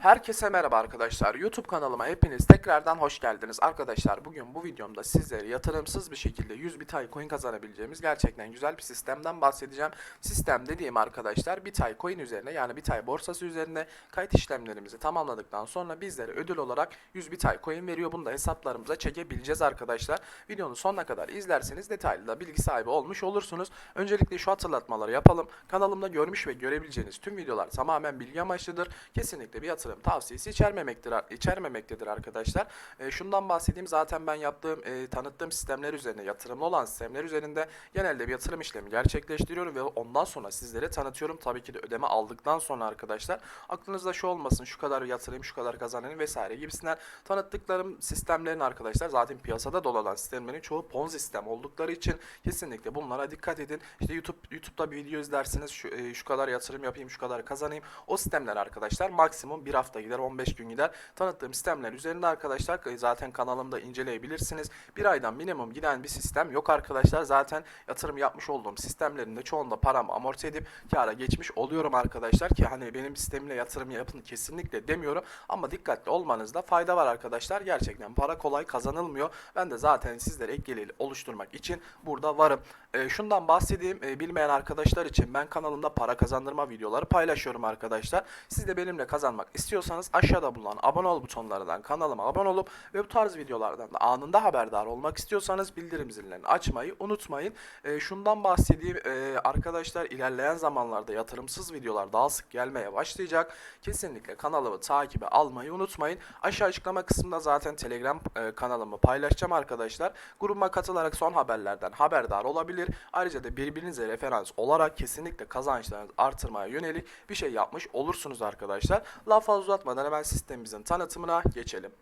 Herkese merhaba arkadaşlar. YouTube kanalıma hepiniz tekrardan hoş geldiniz. Arkadaşlar bugün bu videomda sizlere yatırımsız bir şekilde 100 Bitcoin coin kazanabileceğimiz gerçekten güzel bir sistemden bahsedeceğim. Sistem dediğim arkadaşlar Bitcoin coin üzerine yani Bitcoin borsası üzerinde kayıt işlemlerimizi tamamladıktan sonra bizlere ödül olarak 100 Bitcoin coin veriyor. Bunu da hesaplarımıza çekebileceğiz arkadaşlar. Videonun sonuna kadar izlerseniz detaylı da bilgi sahibi olmuş olursunuz. Öncelikle şu hatırlatmaları yapalım. Kanalımda görmüş ve görebileceğiniz tüm videolar tamamen bilgi amaçlıdır. Kesinlikle bir yatırım tavsiyesi içermemektir, içermemektedir arkadaşlar. E, şundan bahsedeyim zaten ben yaptığım, e, tanıttığım sistemler üzerine, yatırımlı olan sistemler üzerinde genelde bir yatırım işlemi gerçekleştiriyorum ve ondan sonra sizlere tanıtıyorum. Tabii ki de ödeme aldıktan sonra arkadaşlar. Aklınızda şu olmasın, şu kadar yatırayım, şu kadar kazanayım vesaire gibisinden tanıttıklarım sistemlerin arkadaşlar zaten piyasada dolanan sistemlerin çoğu Ponzi sistem oldukları için kesinlikle bunlara dikkat edin. İşte YouTube YouTube'da bir video izlersiniz, şu, e, şu kadar yatırım yapayım, şu kadar kazanayım. O sistemler arkadaşlar maksimum bir hafta gider, 15 gün gider. Tanıttığım sistemler üzerinde arkadaşlar e, zaten kanalımda inceleyebilirsiniz. Bir aydan minimum giden bir sistem yok arkadaşlar. Zaten yatırım yapmış olduğum sistemlerin de çoğunda paramı amorti edip kâra geçmiş oluyorum arkadaşlar ki hani benim sistemle yatırım yapın kesinlikle demiyorum ama dikkatli olmanızda fayda var arkadaşlar. Gerçekten para kolay kazanılmıyor. Ben de zaten sizlere ek geliri oluşturmak için burada varım. E, şundan bahsedeyim e, bilmeyen arkadaşlar için ben kanalımda para kazandırma videoları paylaşıyorum arkadaşlar. Siz de benimle kazanmak istiyorsanız aşağıda bulunan abone ol butonlarından kanalıma abone olup ve bu tarz videolardan da anında haberdar olmak istiyorsanız bildirim zilini açmayı unutmayın. E, şundan bahsedeyim e, arkadaşlar ilerleyen zamanlarda yatırımsız videolar daha sık gelmeye başlayacak. Kesinlikle kanalımı takibe almayı unutmayın. Aşağı açıklama kısmında zaten Telegram e, kanalımı paylaşacağım arkadaşlar. Grubuma katılarak son haberlerden haberdar olabilir. Ayrıca da birbirinize referans olarak kesinlikle kazançlarınızı artırmaya yönelik bir şey yapmış olursunuz arkadaşlar. Laf fazla uzatmadan hemen sistemimizin tanıtımına geçelim.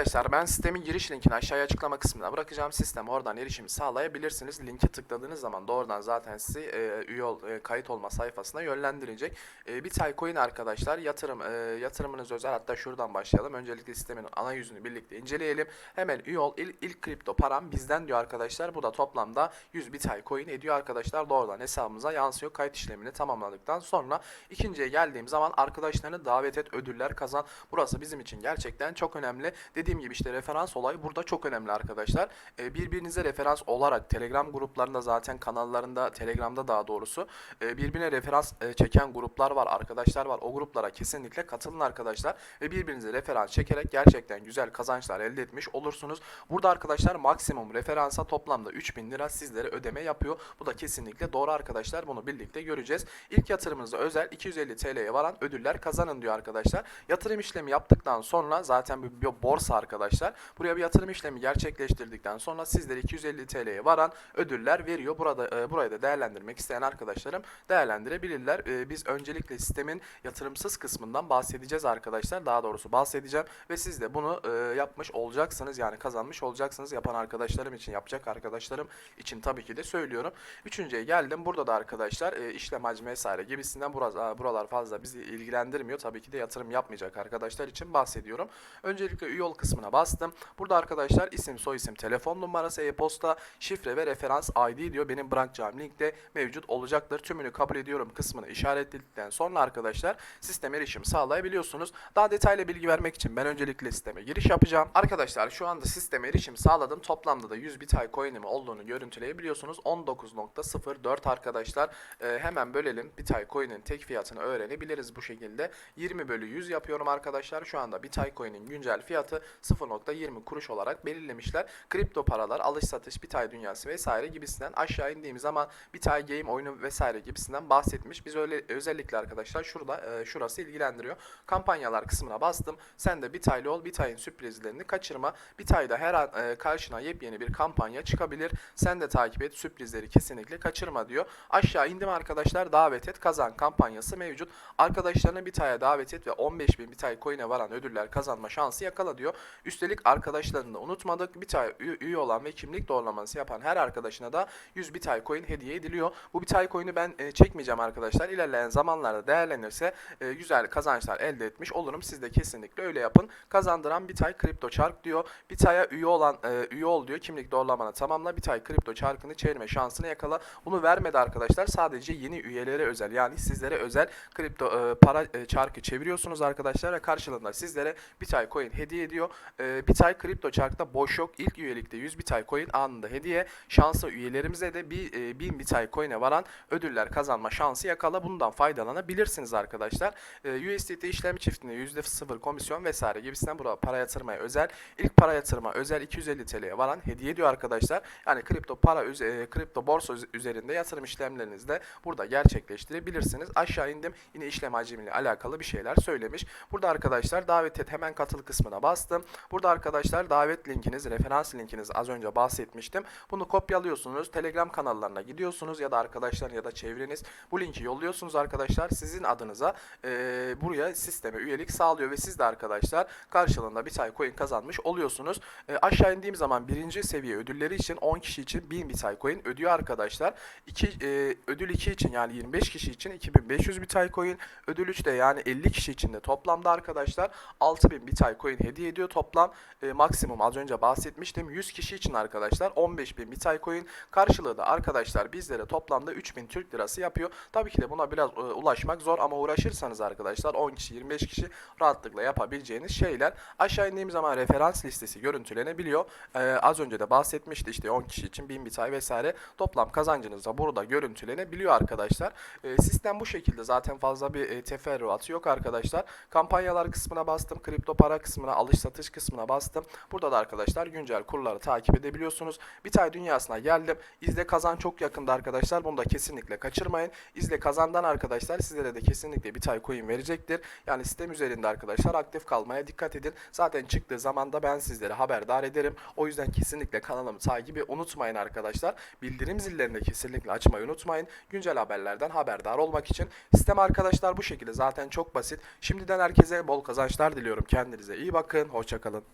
Arkadaşlar ben sistemin giriş linkini aşağıya açıklama kısmına bırakacağım. Sistem oradan erişimi sağlayabilirsiniz. Linke tıkladığınız zaman doğrudan zaten sizi e, üye ol, e, kayıt olma sayfasına yönlendirecek. E, Bitcoin arkadaşlar yatırım e, yatırımınız özel hatta şuradan başlayalım. Öncelikle sistemin ana yüzünü birlikte inceleyelim. Hemen üye ol. İl, ilk kripto param bizden diyor arkadaşlar. Bu da toplamda 100 Bitcoin ediyor arkadaşlar. Doğrudan hesabımıza yansıyor. Kayıt işlemini tamamladıktan sonra ikinciye geldiğim zaman arkadaşlarını davet et, ödüller kazan. Burası bizim için gerçekten çok önemli. Dediğim gibi işte referans olayı burada çok önemli arkadaşlar. Ee, birbirinize referans olarak Telegram gruplarında zaten kanallarında Telegram'da daha doğrusu e, birbirine referans e, çeken gruplar var, arkadaşlar var. O gruplara kesinlikle katılın arkadaşlar ve birbirinize referans çekerek gerçekten güzel kazançlar elde etmiş olursunuz. Burada arkadaşlar maksimum referansa toplamda 3000 lira sizlere ödeme yapıyor. Bu da kesinlikle doğru arkadaşlar. Bunu birlikte göreceğiz. İlk yatırımınızda özel 250 TL'ye varan ödüller kazanın diyor arkadaşlar. Yatırım işlemi yaptıktan sonra zaten bir borsa arkadaşlar. Buraya bir yatırım işlemi gerçekleştirdikten sonra sizlere 250 TL'ye varan ödüller veriyor. Burada e, burayı da değerlendirmek isteyen arkadaşlarım değerlendirebilirler. E, biz öncelikle sistemin yatırımsız kısmından bahsedeceğiz arkadaşlar. Daha doğrusu bahsedeceğim ve siz de bunu e, yapmış olacaksınız. Yani kazanmış olacaksınız. Yapan arkadaşlarım için, yapacak arkadaşlarım için tabii ki de söylüyorum. Üçüncüye geldim. Burada da arkadaşlar e, işlem hacmi vesaire gibisinden buralar, buralar fazla bizi ilgilendirmiyor. Tabii ki de yatırım yapmayacak arkadaşlar için bahsediyorum. Öncelikle üye ol kısmına bastım. Burada arkadaşlar isim, soyisim, telefon numarası, e-posta, şifre ve referans ID diyor. Benim bırakacağım linkte mevcut olacaktır. Tümünü kabul ediyorum kısmını işaretledikten sonra arkadaşlar sisteme erişim sağlayabiliyorsunuz. Daha detaylı bilgi vermek için ben öncelikle sisteme giriş yapacağım. Arkadaşlar şu anda sisteme erişim sağladım. Toplamda da 100 Bitcoin coin'im olduğunu görüntüleyebiliyorsunuz. 19.04 arkadaşlar. Ee, hemen bölelim. Bitcoin coin'in tek fiyatını öğrenebiliriz bu şekilde. 20 bölü 100 yapıyorum arkadaşlar. Şu anda Bitcoin coin'in güncel fiyatı 0.20 kuruş olarak belirlemişler. Kripto paralar, alış satış, Bitcoin dünyası vesaire gibisinden aşağı indiğimiz zaman Bitcoin game oyunu vesaire gibisinden bahsetmiş. Biz öyle özellikle arkadaşlar şurada e, şurası ilgilendiriyor. Kampanyalar kısmına bastım. Sen de Bitcoin ol, Bitcoin sürprizlerini kaçırma. Bitcoin'da her an e, karşına yepyeni bir kampanya çıkabilir. Sen de takip et, sürprizleri kesinlikle kaçırma diyor. Aşağı indim arkadaşlar. Davet et, kazan kampanyası mevcut. Arkadaşlarını Bitcoin'e davet et ve 15.000 Bitcoin coin'e varan ödüller kazanma şansı yakala diyor. Üstelik arkadaşlarını da unutmadık. Bitay üye olan ve kimlik doğrulaması yapan her arkadaşına da 100 Bitay coin hediye ediliyor. Bu Bitay coin'i ben e, çekmeyeceğim arkadaşlar. İlerleyen zamanlarda değerlenirse e, güzel kazançlar elde etmiş olurum. Siz de kesinlikle öyle yapın. Kazandıran Bitay Kripto Çark diyor. Bitay'a üye olan e, üye ol diyor. Kimlik doğrulamanı tamamla. Bitay Kripto Çark'ını çevirme şansını yakala. Bunu vermedi arkadaşlar. Sadece yeni üyelere özel yani sizlere özel kripto e, para e, çarkı çeviriyorsunuz arkadaşlar ve karşılığında sizlere Bitay coin hediye ediyor. E, Bitay Kripto Çark'ta boş yok. İlk üyelikte 100 Bitay coin anında hediye. Şanslı üyelerimize de bir e, 1000 Bitay coin'e varan ödüller kazanma şansı yakala. Bundan faydalanabilirsiniz arkadaşlar. E, USDT işlem çiftinde %0 komisyon vesaire gibisinden burada para yatırmaya özel. ilk para yatırma özel 250 TL'ye varan hediye ediyor arkadaşlar. Yani kripto para e, kripto borsa üz- üzerinde yatırım işlemlerinizi de burada gerçekleştirebilirsiniz. Aşağı indim. Yine işlem hacmiyle alakalı bir şeyler söylemiş. Burada arkadaşlar davet et hemen katıl kısmına bastım. Burada arkadaşlar davet linkiniz, referans linkiniz az önce bahsetmiştim. Bunu kopyalıyorsunuz. Telegram kanallarına gidiyorsunuz ya da arkadaşlar ya da çevreniz bu linki yolluyorsunuz arkadaşlar. Sizin adınıza eee, buraya sisteme üyelik sağlıyor ve siz de arkadaşlar karşılığında bir tay coin kazanmış oluyorsunuz. E, aşağı indiğim zaman birinci seviye ödülleri için 10 kişi için 1000 Bitcoin coin ödüyor arkadaşlar. İki, e, ödül 2 için yani 25 kişi için 2500 Bitcoin coin. Ödül 3 de yani 50 kişi için de toplamda arkadaşlar 6000 Bitcoin coin hediye ediyor. Toplam e, maksimum az önce bahsetmiştim. 100 kişi için arkadaşlar 15000 Bitcoin coin. Karşılığı da arkadaşlar bizlere toplamda 3000 Türk lirası yapıyor. Tabii ki de buna biraz e, ulaşmak zor ama uğraşırsanız arkadaşlar 10 kişi 25 kişi rahatlıkla yapabileceğiniz şeyler. Aşağı indiğim zaman referans listesi görüntülenebiliyor. Ee, az önce de bahsetmişti işte 10 kişi için 1000 bitay vesaire toplam kazancınız da burada görüntülenebiliyor arkadaşlar. Ee, sistem bu şekilde zaten fazla bir e, teferruatı yok arkadaşlar. Kampanyalar kısmına bastım. Kripto para kısmına, alış satış kısmına bastım. Burada da arkadaşlar güncel kurları takip edebiliyorsunuz. Bitay dünyasına geldim. İzle kazan çok yakında arkadaşlar. Bunu da kesinlikle kaçırmayın. İzle kazandan arkadaşlar sizlere de kesinlikle Bitay coin verecektir. Yani sistem üzerinde arkadaşlar aktif kalmaya dikkat edin. Zaten çıktığı zaman da ben sizlere haberdar ederim. O yüzden kesinlikle kanalımı takibi unutmayın arkadaşlar. Bildirim zillerini de kesinlikle açmayı unutmayın. Güncel haberlerden haberdar olmak için. Sistem arkadaşlar bu şekilde zaten çok basit. Şimdiden herkese bol kazançlar diliyorum. Kendinize iyi bakın. Hoşçakalın.